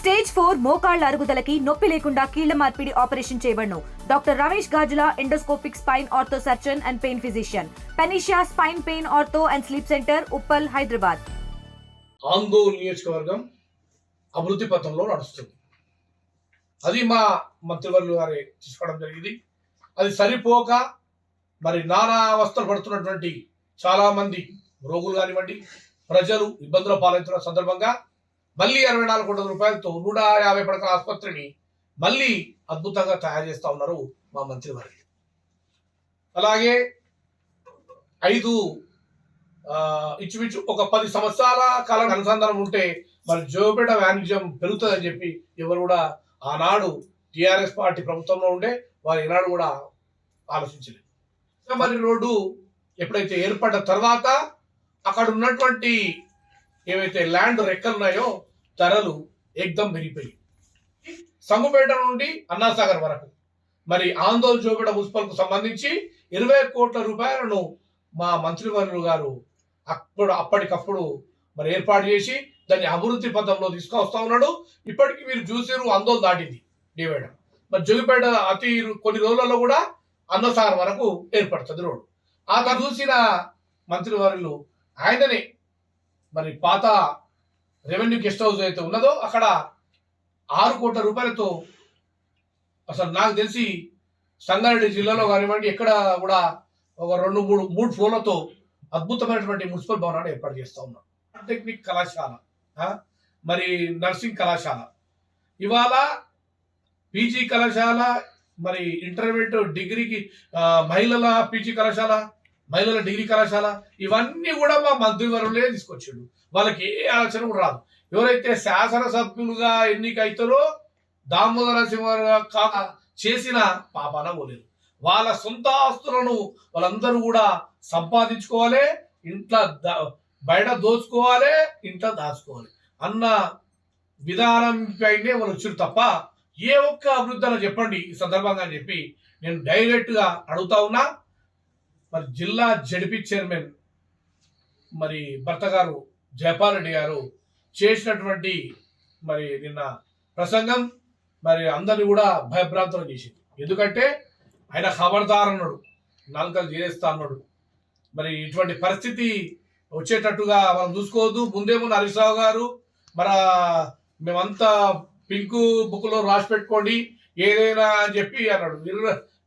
Stage four మోకాళ్ళ అరుగుదలకి నొప్పి లేకుండా కీళ్ళ మార్పిడి operation చేయబడను. Doctor Ramesh Gajula endoscopic spine ortho surgeon and pain physician. పెనిషియా spine pain ortho and sleep centre Uppal Hyderabad. ఆందోళన నియోజకవర్గం అభివృద్ధి పథంలో నడుస్తుంది. అది మా మంత్రివర్యులు గారి తీసుకోవడం జరిగింది. అది సరిపోక మరి నానా అవస్థలు పడుతున్నటువంటి చాలా మంది రోగులు కానివ్వండి ప్రజలు ఇబ్బందుల పాలవుతున్న సందర్భంగా మళ్ళీ అరవై నాలుగు కోట్ల రూపాయలతో నూట యాభై పడకల ఆసుపత్రిని మళ్ళీ అద్భుతంగా తయారు చేస్తా ఉన్నారు మా మంత్రి వారి అలాగే ఐదు ఆ, ఒక పది సంవత్సరాల కాలం అనుసంధానం ఉంటే మరి జోపేట వాణిజ్యం పెరుగుతుందని చెప్పి ఎవరు కూడా ఆనాడు టిఆర్ఎస్ పార్టీ ప్రభుత్వంలో ఉండే వారు ఈనాడు కూడా ఆలోచించలేదు. మరి రోడ్డు ఎప్పుడైతే ఏర్పడ్డ తర్వాత అక్కడ ఉన్నటువంటి ఏవైతే ల్యాండ్ రెక్కలు ఉన్నాయో ధరలు ఎగ్దం పెరిగిపోయి సంగుపేట నుండి అన్నాసాగర్ వరకు. మరి ఆందోళన జోపేట మున్సిపల్కు సంబంధించి ఇరవై కోట్ల రూపాయలను మా మంత్రివర్యులు గారు అప్పుడు అప్పటికప్పుడు మరి ఏర్పాటు చేసి దాన్ని అభివృద్ధి పథంలో తీసుకొస్తా ఉన్నాడు. ఇప్పటికీ మీరు చూసారు ఆందోళన దాటింది డివైడ్ మరి జోగిపేట అతి కొన్ని రోజులలో కూడా అన్నసాగర్ వరకు ఏర్పడుతుంది రోడ్డు. ఆ చూసిన మంత్రివర్యులు ఆయననే మరి పాత రెవెన్యూ గెస్ట్ హౌస్ అయితే ఉన్నదో అక్కడ ఆరు కోట్ల రూపాయలతో అసలు నాకు తెలిసి సంగారెడ్డి జిల్లాలో కానివ్వండి ఎక్కడ కూడా ఒక రెండు మూడు మూడు ఫ్లోర్లతో అద్భుతమైనటువంటి మున్సిపల్ భవనాన్ని ఏర్పాటు చేస్తా ఉన్నాం పాలిటెక్నిక్ కళాశాల ఆ? మరి నర్సింగ్ కళాశాల ఇవాళ పీజీ కళాశాల మరి ఇంటర్మీడియట్ డిగ్రీకి మహిళల పీజీ కళాశాల మహిళల డిగ్రీ కళాశాల ఇవన్నీ కూడా మా మంత్రివర్యులే తీసుకొచ్చాడు. వాళ్ళకి ఏ ఆలోచన కూడా రాదు. ఎవరైతే శాసనసభ్యులుగా ఎన్నికైతారో దామోదర సింహారావు కాక చేసిన పాపాన పోలేదు. వాళ్ళ సొంత ఆస్తులను వాళ్ళందరూ కూడా సంపాదించుకోవాలి ఇంట్లో బయట దోచుకోవాలి ఇంట్లో దాచుకోవాలి అన్న విధానం పైనే వాళ్ళు వచ్చారు తప్ప ఏ ఒక్క అభివృద్ధి చెప్పండి ఈ సందర్భంగా చెప్పి నేను డైరెక్ట్గా అడుగుతా ఉన్నా. మరి జిల్లా జడిపి చైర్మన్ మరి భర్త గారు జయపాల్ రెడ్డి గారు చేసినటువంటి మరి నిన్న ప్రసంగం మరి అందరిని కూడా భయభ్రాంతులు చేసింది. ఎందుకంటే ఆయన ఖబర్దార్ అన్నాడు నాలుకలు చేస్తా అన్నాడు. మరి ఇటువంటి పరిస్థితి వచ్చేటట్టుగా మనం చూసుకోవద్దు. ముందేమో హరీష్రావు గారు మన మేమంతా పింకు బుక్లో రాసి పెట్టుకోండి ఏదైనా అని చెప్పి అన్నాడు.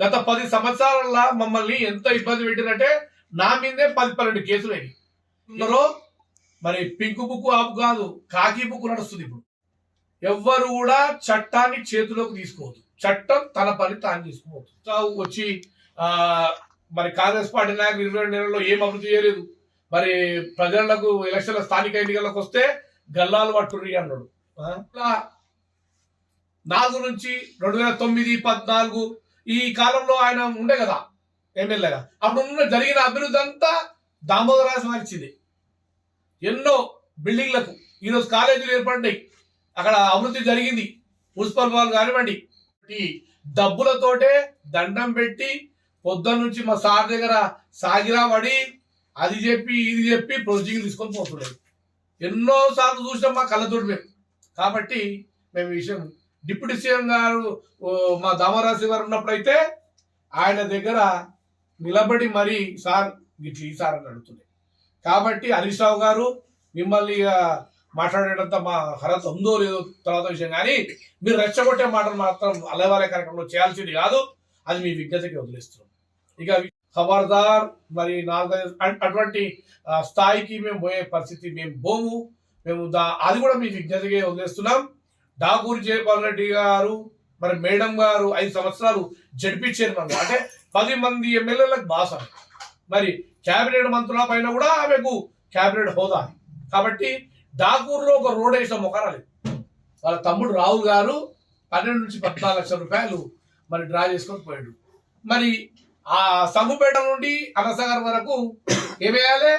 గత పది సంవత్సరాల మమ్మల్ని ఎంత ఇబ్బంది పెట్టినంటే నా మీదే పది పన్నెండు కేసులు అయినాయి. మరి పింకు బుక్ ఆపు కాదు కాకి బుక్ నడుస్తుంది ఇప్పుడు. ఎవ్వరు కూడా చట్టాన్ని చేతిలోకి తీసుకోవద్దు. చట్టం తన పని తాను తీసుకోవద్దు తావు వచ్చి ఆ మరి కాంగ్రెస్ పార్టీ నాయకులు ఇరవై రెండు నెలల్లో ఏం అభివృద్ధి చేయలేదు. మరి ప్రజలకు ఎలక్షన్ల స్థానిక ఎన్నికలకు వస్తే గల్లాలు పట్టుర్రి అన్నాడు. నాలుగు నుంచి రెండు వేల తొమ్మిది పద్నాలుగు ఈ కాలంలో ఆయన ఉండే కదా ఎమ్మెల్యేగా అప్పుడు ఉన్న జరిగిన అభివృద్ధి అంతా దామోదరాజు మార్చింది ఎన్నో బిల్డింగ్లకు ఈరోజు కాలేజీలు ఏర్పడ్డాయి అక్కడ అభివృద్ధి జరిగింది. మున్సిపల్ వాళ్ళు కానివ్వండి. ఈ డబ్బులతోటే దండం పెట్టి పొద్దున్న నుంచి మా సార్ దగ్గర సాగిరా పడి అది చెప్పి ఇది చెప్పి ప్రొసీజింగ్ తీసుకొని పోతున్నాడు ఎన్నో సార్లు చూసినాం మా కళ్ళతోటి మేము. కాబట్టి మేము ఈ విషయం డిప్యూటీ సీఎం గారు మా దామరాశి గారు ఉన్నప్పుడైతే ఆయన దగ్గర నిలబడి మరి సార్ ఇట్లా ఈ సార్ అని అడుగుతుంది కాబట్టి హరీష్ రావు గారు మిమ్మల్ని ఇక మాట్లాడేటంత మా హరత ఉందో లేదో తర్వాత విషయం. కానీ మీరు రెచ్చగొట్టే మాటలు మాత్రం అలవాలే కార్యక్రమంలో చేయాల్సింది కాదు. అది మీ విజ్ఞతకి వదిలేస్తున్నాం. ఇక ఖబర్దార్ మరి నాలుగైదు అటువంటి స్థాయికి మేము పోయే పరిస్థితి మేము పోము. మేము దా అది కూడా మీ విజ్ఞతకి వదిలేస్తున్నాం. డాకూరి జయపాల్ రెడ్డి గారు మరి మేడం గారు ఐదు సంవత్సరాలు జడ్పీ చైర్మన్. అంటే పది మంది ఎమ్మెల్యేలకు బాస. మరి కేబినెట్ మంత్రుల పైన కూడా ఆమెకు కేబినెట్ హోదా. కాబట్టి డాకూర్లో ఒక రోడ్ వేసిన మొక్కరాలి వాళ్ళ తమ్ముడు రాహుల్ గారు పన్నెండు నుంచి పద్నాలుగు లక్షల రూపాయలు మరి డ్రా చేసుకొని పోయాడు. మరి ఆ సంగుపేట నుండి అనసాగర్ వరకు ఏమేయాలి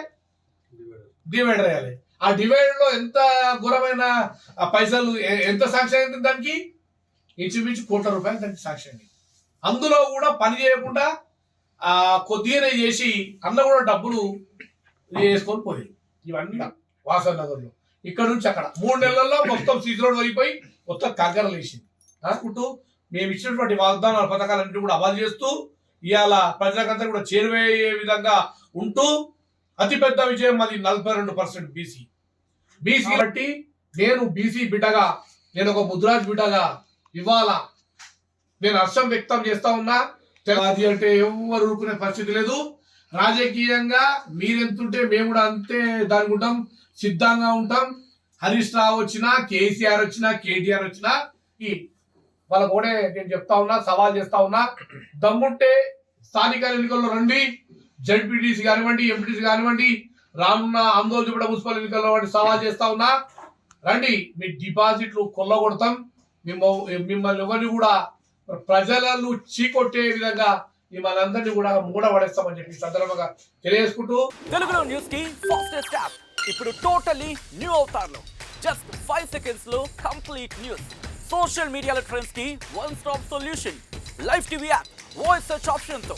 డివైడర్ వేయాలి ఆ డివైడ్లో ఎంత ఘోరమైన పైసలు ఎంత సాక్ష్యం అయింది దానికి? ఇంచుమించు కోట్ల రూపాయలు దానికి సాక్ష్యం అయింది. అందులో కూడా పని చేయకుండా ఆ కొద్దిగానే చేసి అందులో కూడా డబ్బులు వేసుకొని పోయాయి ఇవన్నీ వాసవ నగర్లో. ఇక్కడ నుంచి అక్కడ. మూడు నెలల్లో మొత్తం సీసీ రోడ్ అయిపోయి మొత్తం కగ్గరలేసింది అనుకుంటూ మేము ఇచ్చినటువంటి వాగ్దానాల పథకాలన్నింటినీ కూడా అమలు చేస్తూ ఇవాళ ప్రజలకంతా కూడా చేరువయ్యే విధంగా ఉంటూ అతిపెద్ద విజయం మాది నలభై రెండు పర్సెంట్ బీసీ. బీసీ బట్టి నేను బీసీ బిడ్డగా నేను ఒక ముద్రాజ్ బిడ్డగా ఇవాళ నేను హర్షం వ్యక్తం చేస్తా ఉన్నా. అది అంటే ఎవరు ఊరుకునే పరిస్థితి లేదు. రాజకీయంగా మీరెంతుంటే మేము కూడా అంతే దానికి ఉంటాం సిద్ధంగా ఉంటాం. హరీష్ రావు వచ్చినా కేసీఆర్ వచ్చినా కేటీఆర్ వచ్చినా ఈ వాళ్ళ కూడా నేను చెప్తా ఉన్నా సవాల్ చేస్తా ఉన్నా. దమ్ముంటే స్థానిక ఎన్నికల్లో రండి. జడ్పీటీసీ కానివ్వండి ఎంపీటీసీ కానివ్వండి రానున్న ఆందోళన కూడా మున్సిపల్ ఎన్నికల్లో వంటి సవాల్ చేస్తా ఉన్నా. రండి మీ డిపాజిట్లు కొల్లగొడతాం. మిమ్మల్ని ఎవరిని కూడా ప్రజలను చీకొట్టే విధంగా మిమ్మల్ని అందరినీ కూడా మూడబడేస్తామని చెప్పి సందర్భంగా తెలియజేసుకుంటూ. తెలుగులో న్యూస్కి ఫాస్టెస్ట్ యాప్. ఇప్పుడు టోటలీ న్యూ అవుతారు జస్ట్ ఫైవ్ సెకండ్స్లో కంప్లీట్ న్యూస్. సోషల్ మీడియాలో ట్రెండ్స్కి one stop solution. Live TV app voice search ఆప్షన్తో